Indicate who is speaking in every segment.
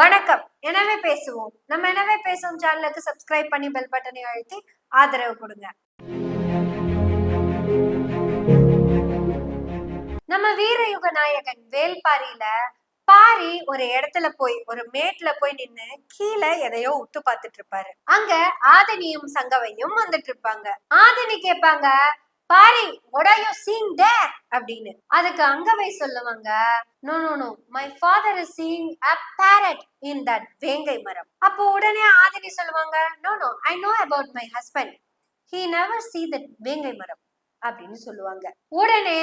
Speaker 1: வணக்கம். எனவே பேசுவோம். நம்ம எனவே பேசுவோம் சேனலுக்கு சப்ஸ்கிரைப் பண்ணி பெல் பட்டனை அழுத்தி ஆதரவு கொடுங்க. நம்ம வீரயுக நாயகன் வேல்பாரியில பாரி ஒரு இடத்துல போய் ஒரு மேட்ல போய் நின்னு கீழே எதையோ உத்து பார்த்துட்டு இருப்பாரு. அங்க ஆதினியும் சங்கவையும் வந்துட்டு இருப்பாங்க. ஆதினி கேட்பாங்க Pari what are you seeing there? அப்படின்னு. அதுக்கு அங்கவை சொல்லுவாங்க no no no my father is seeing a parrot in that வேங்கை மரம். அப்போ உடனே ஆதினி சொல்லுவாங்க no no I know about my husband he never see that வேங்கை மரம். அப்படின்னு சொல்லுவாங்க. உடனே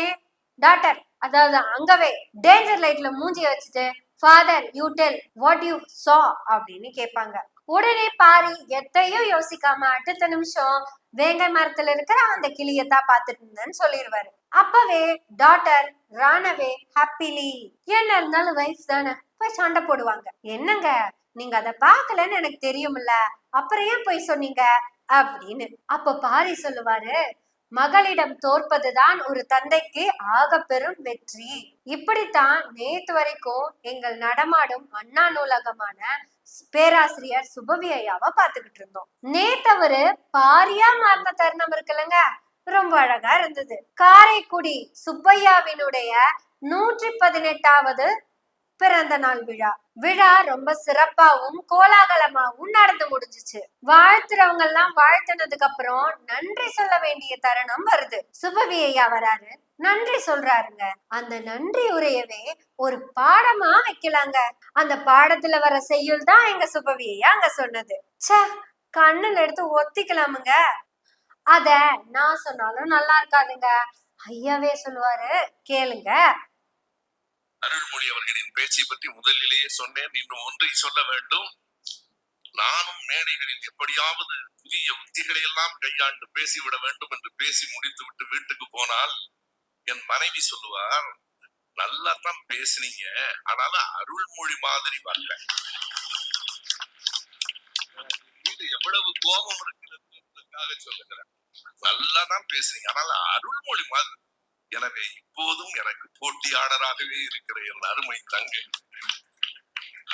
Speaker 1: டாக்டர் அதாவது அங்கவே டேஞ்சர் லைட்ல மூஞ்சிய வச்சுட்டு father you tell what you saw அப்படின்னு கேட்பாங்க. உடனே பாரி எத்தையும் யோசிக்காம அடுத்த நிமிஷம் வேங்கை மரத்துல இருக்கிற அந்த கிளியத்தான் பார்த்துட்டு இருந்தேன்னு சொல்லிடுவாரு. அப்பவே டாட்டர் ராணவே ஹாப்பிலி என்ன இருந்தாலும் வைஃப் தானே போய் சண்டை போடுவாங்க. என்னங்க நீங்க அதை பார்க்கலன்னு எனக்கு தெரியும்ல அப்புறம் ஏன் போய் சொன்னீங்க? அப்படின்னு அப்ப பாரி சொல்லுவாரு மகளிடம் தோற்பதுதான் ஒரு தந்தைக்கு ஆக பெரும் வெற்றி. இப்படித்தான் நேத்து வரைக்கும் எங்கள் நடமாடும் அண்ணா நூலகமான பேராசிரியர் சுபவி ஐயாவை பாத்துக்கிட்டு இருந்தோம். நேத்தவரு பாரியா மாறின தருணம் இருக்குல்லங்க. ரொம்ப அழகா இருந்தது. காரைக்குடி சுப்பையாவினுடைய நூற்றி பதினெட்டாவது பிறந்த நாள் விழா. விழா ரொம்ப சிறப்பாவும் கோலாகலமாவும் நடந்து முடிஞ்சுச்சு. வாழ்த்துறவங்க எல்லாம் வாழ்த்துனதுக்கு அப்புறம் நன்றி சொல்ல வேண்டிய தருணம் வருது. சுபவி ஐயா வராரு. நன்றி சொல்றாருங்க. அந்த நன்றி உரையவே ஒரு பாடமா வைக்கலாங்க. அந்த பாடத்துல வர செய்யுள் தான் எங்க சுபவி ஐயா அங்க சொன்னது. ச்சே கண்ணுல எடுத்து ஒத்திக்கலாமுங்க. அத நான் சொன்னாலும் நல்லா இருக்காதுங்க. ஐயாவே சொல்லுவாரு கேளுங்க.
Speaker 2: அருள்மொழி அவர்களின் பேச்சை பற்றி முதலிலேயே சொன்னேன். இன்னும் ஒன்றை சொல்ல வேண்டும். நானும் மேடைகளில் எப்படியாவது புதிய உத்திகளை எல்லாம் கையாண்டு பேசிவிட வேண்டும் என்று பேசி முடித்து விட்டு வீட்டுக்கு போனால் என் மனைவி சொல்லுவார் நல்லா தான் பேசுனீங்க. ஆனாலும் அருள்மொழி மாதிரி வரல. மீது எவ்வளவு கோபம் இருக்கிறது சொல்லுகிறேன். நல்லா தான் பேசுறீங்க ஆனாலும் அருள்மொழி மாதிரி எனவே இப்போதும் எனக்கு போட்டியாளராகவே இருக்கிற என் அருமை தங்கை.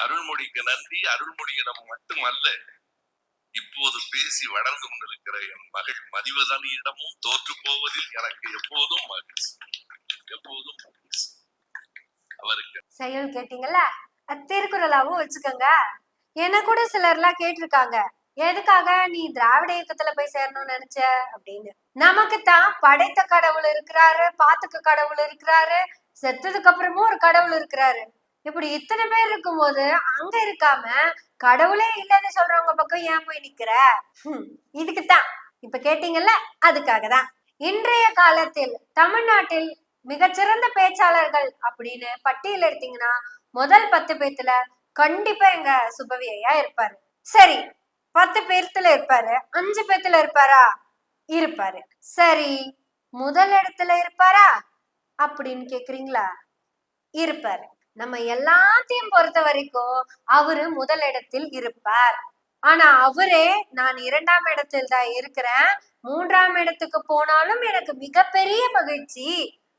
Speaker 2: அருள்மொழிக்கு நன்றி. அருள்மொழியிடம் மட்டுமல்ல இப்போது பேசி வளர்ந்து கொண்டிருக்கிற என் மகள் மதிவதனியிடமும் தோற்று போவதில் எனக்கு எப்போதும் மகிழ்ச்சி. எப்போதும் மகிழ்ச்சி. அவருக்கு
Speaker 1: செயல் கேட்டீங்களா திருக்குறளாவும் வச்சுக்கோங்க. என்ன கூட சிலர்லாம் கேட்டிருக்காங்க. எதுக்காக நீ திராவிட இயக்கத்துல போய் சேரணும்னு நினைச்ச அப்படின்னு? நமக்கு தான் படைத்த கடவுள் இருக்கிறாரு பாத்துக்க கடவுள் இருக்கிறாரு செத்ததுக்கு அப்புறமும் ஒரு கடவுள் இருக்கிறாரு. இப்படி இத்தனை பேர் இருக்கும்போது அங்க இருக்காம கடவுளே இல்லைன்னு சொல்றவங்க பக்கம் ஏன் போய் நிக்கிற? ஹம், இதுக்குத்தான். இப்ப கேட்டீங்கல்ல அதுக்காக தான் இன்றைய காலத்தில் தமிழ்நாட்டில் மிகச்சிறந்த பேச்சாளர்கள் அப்படின்னு பட்டியல் எடுத்தீங்கன்னா முதல் பத்து பேத்துல கண்டிப்பா எங்க சுபவி ஐயா இருப்பாரு. சரி பத்து பேர்த்துல இருப்பாரு. அஞ்சு பேர்த்துல இருப்பாரா? இருப்பாரு. சரி முதல் இடத்துல இருப்பாரா? அப்படின்னு கேக்குறீங்களா? இருப்பாரு. நம்ம எல்லாத்தையும் பொறுத்த வரைக்கும் அவரு முதல் இடத்தில் இருப்பார். ஆனா அவரே நான் இரண்டாம் இடத்தில் தான் இருக்கிறேன். மூன்றாம் இடத்துக்கு போனாலும் எனக்கு மிகப்பெரிய மகிழ்ச்சி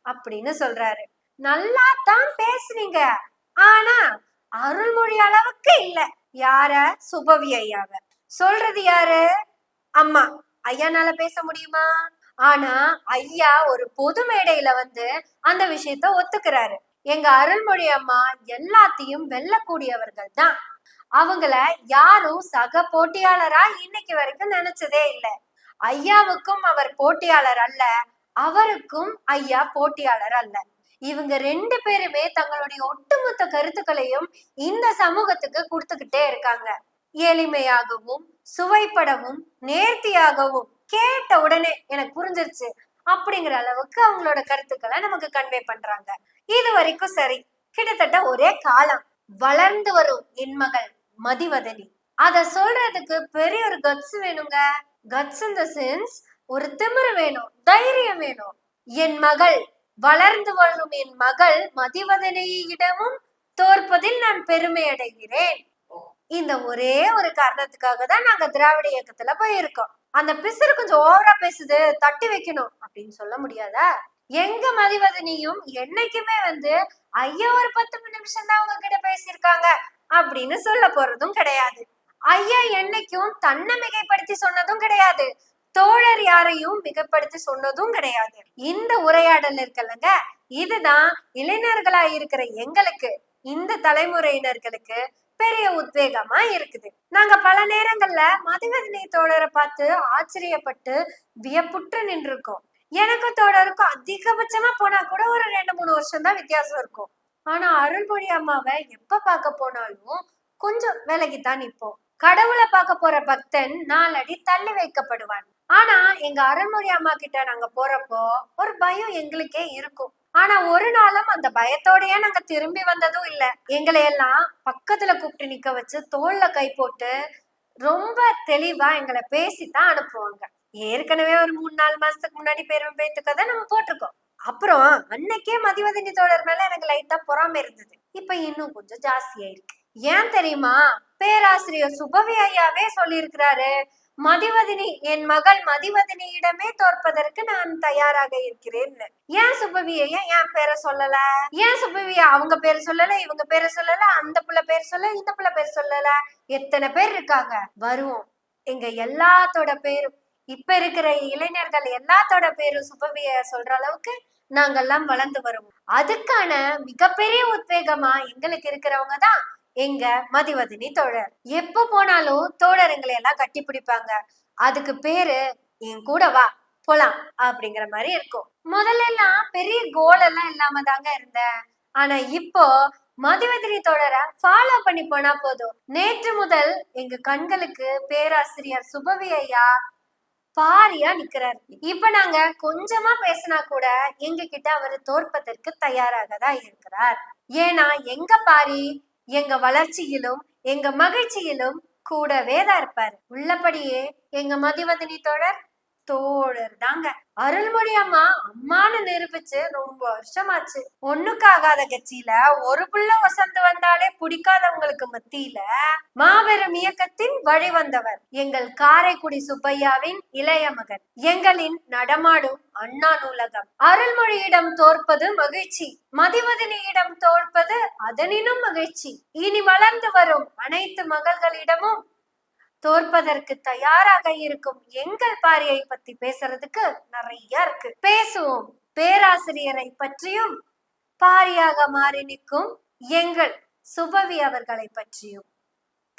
Speaker 1: அப்படின்னு சொல்றாரு. நல்லா தான் பேசுனீங்க. ஆனா அருள்மொழி அளவுக்கு இல்ல. யார? சுபவி ஐயாவ. சொல்றது யாரு? அம்மா. ஐயானால பேச முடியுமா? ஆனா ஐயா ஒரு பொது மேடையில வந்து அந்த விஷயத்த ஒத்துக்கிறாரு. எங்க அருள்மொழி அம்மா எல்லாத்தையும் வெல்லக்கூடியவர்கள் தான். அவங்கள யாரும் சக போட்டியாளரா இன்னைக்கு வரைக்கும் நினைச்சதே இல்ல. ஐயாவுக்கும் அவர் போட்டியாளர் அல்ல அவருக்கும் ஐயா போட்டியாளர் அல்ல. இவங்க ரெண்டு பேருமே தங்களுடைய ஒட்டுமொத்த கருத்துக்களையும் இந்த சமூகத்துக்கு கொடுத்துக்கிட்டே இருக்காங்க. எளிமையாகவும் சுவைப்படவும் நேர்த்தியாகவும் கேட்ட உடனே எனக்கு புரிஞ்சிருச்சு அப்படிங்கிற அளவுக்கு அவங்களோட கருத்துக்களை நமக்கு கன்வே பண்றாங்க. இது வரைக்கும் சரி கிட்டத்தட்ட ஒரே காலம். வளர்ந்து வரும் என் மகள் மதிவதனி. அத சொல்றதுக்கு பெரிய ஒரு கட்ஸ் வேணுங்க. கட்ஸ் இன் த சென்ஸ் ஒரு திமிரு வேணும் தைரியம் வேணும். என் மகள் வளர்ந்து வரும் என் மகள் மதிவதனையிடமும் தோற்பதில் நான் பெருமை அடைகிறேன். இந்த ஒரே ஒரு காரணத்துக்காக தான் நாங்க திராவிட இயக்கத்துல போயிருக்கோம். அந்த பிசுறு கொஞ்சம் ஓவரா பேசுது தட்டி வைக்கணும் அப்படின்னு சொல்ல முடியாதா? எங்க மதிவதனியும் என்னைக்குமே வந்து ஐயா ஒரு பத்து நிமிஷம் தான் உங்ககிட்ட பேசியிருக்காங்க அப்படின்னு சொல்ல போறதும் கிடையாது. ஐயா என்னைக்கும் தன்னை மிகைப்படுத்தி சொன்னதும் கிடையாது. தோழர் யாரையும் மிகப்படுத்தி சொன்னதும் கிடையாது. இந்த உரையாடல் இருக்குல்லங்க. இதுதான் இளைஞர்களா இருக்கிற எங்களுக்கு இந்த தலைமுறையினர்களுக்கு பெரிய உத்வேகமா இருக்குது. நாங்க பல நேரங்கள்ல மதுவதனை தோழரை பார்த்து ஆச்சரியப்பட்டு வியப்புற்று நின்றுருக்கோம். எனக்கும் தோழருக்கும் அதிகபட்சமா போனா கூட ஒரு ரெண்டு மூணு வருஷம் தான் வித்தியாசம் இருக்கும். ஆனா அருள்மொழி அம்மாவை எப்ப பார்க்க போனாலும் கொஞ்சம் விலகித்தான் நிப்போம் கடவுளை பார்க்க போற பக்தன் நாலடி தள்ளி வைக்கப்படுவான். ஆனா எங்க அருள்மொழி அம்மா கிட்ட நாங்க போறப்போ ஒரு பயம் எங்களுக்கே இருக்கும். ஆனா ஒரு நாளும் அந்த பயத்தோடயே நாங்க திரும்பி வந்ததும் இல்ல. எங்களை எல்லாம் பக்கத்துல கூப்பிட்டு நிக்க வச்சு தோல்ல கை போட்டு ரொம்ப தெளிவா எங்களை பேசித்தான் அனுப்புவாங்க. ஏற்கனவே ஒரு மூணு நாலு மாசத்துக்கு முன்னாடி பேரும் பேத்து கதை நம்ம போட்டிருக்கோம். அப்புறம் அன்னைக்கே மதிவதனி தோழர் மேல எனக்கு லைட்டா பொறாம இருந்தது. இப்ப இன்னும் கொஞ்சம் ஜாஸ்தியாயிருக்கு. ஏன் தெரியுமா? பேராசிரியர் சுபவி ஐயாவே சொல்லியிருக்கிறாரு மதிவதினி என் மகள் மதிவதினியிடமே தோற்பதற்கு நான் தயாராக இருக்கிறேன்னு ஏன் சுபவிய ஏன் என் பேரை சொல்லல? ஏன் சுபவிய அவங்க பேரை சொல்லல இவங்க பேரை சொல்லல அந்த புள்ள பேர் சொல்ல இந்த புள்ள பேர் சொல்லல? எத்தனை பேர் இருக்காங்க? வருவோம். எங்க எல்லாத்தோட பேரும் இப்ப இருக்கிற இளைஞர்கள் எல்லாத்தோட பேரும் சுபவிய சொல்ற அளவுக்கு நாங்கெல்லாம் வளர்ந்து வருவோம். அதுக்கான மிகப்பெரிய உத்வேகமா எங்களுக்கு இருக்கிறவங்க தான் எங்க மதிவதினி தோழர். எப்ப போனாலும் தோழருங்களை எல்லாம் கட்டி பிடிப்பாங்க. அதுக்கு பேரு என் கூட வா போலாம் அப்படிங்கிற மாதிரி இருக்கும். முதல்ல எல்லாம் பெரிய கோல் எல்லாம் இல்லாம தாங்க இருந்தேன் ஆனா இப்போ மதிவதினி தோழரை ஃபாலோ பண்ணி போனா போதும். நேற்று முதல் எங்க கண்களுக்கு பேராசிரியர் சுபவி ஐயா பாரியா நிக்கிறார். இப்ப நாங்க கொஞ்சமா பேசினா கூட எங்க கிட்ட அவர் தோற்பதற்கு தயாராக தான் இருக்கிறார். ஏன்னா எங்க பாரி எங்க வளர்ச்சியிலும் எங்க மகிழ்ச்சியிலும் கூடவே தான் இருப்பார். உள்ளபடியே எங்க மதிவதனி தொடர் தோழர் தாங்க அருள்மொழி அம்மா அம்மான்னு நிரூபிச்சு ரொம்ப வருஷமாச்சு. ஒண்ணுக்காகாத கட்சியில ஒரு புள்ள வசந்து வந்தாலே பிடிக்காதவங்களுக்கு மத்தியில மாபெரும் இயக்கத்தின் வழி வந்தவர் எங்கள் காரைக்குடி சுப்பையாவின் இளைய மகன். எங்களின் நடமாடும் அண்ணா நூலகம். அருள்மொழியிடம் தோற்பது மகிழ்ச்சி. மதிவதனியிடம் தோற்பது அதனினும் மகிழ்ச்சி. இனி வளர்ந்து வரும் அனைத்து மகள்களிடமும் தோற்பதற்கு தயாராக இருக்கும் எங்கள் பாரியை பத்தி பேசுறதுக்கு நிறைய இருக்கு. பேசுவோம். பேராசிரியரை பற்றியும் பாரியாக மாறி நிற்கும் எங்கள் சுபவி அவர்களை பற்றியும்.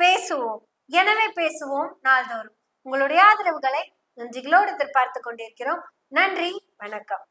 Speaker 1: பேசுவோம். எனவே பேசுவோம் நாள்தோறும். உங்களுடைய ஆதரவுகளை நன்றிகளோடு எதிர்பார்த்து கொண்டிருக்கிறோம். நன்றி. வணக்கம்.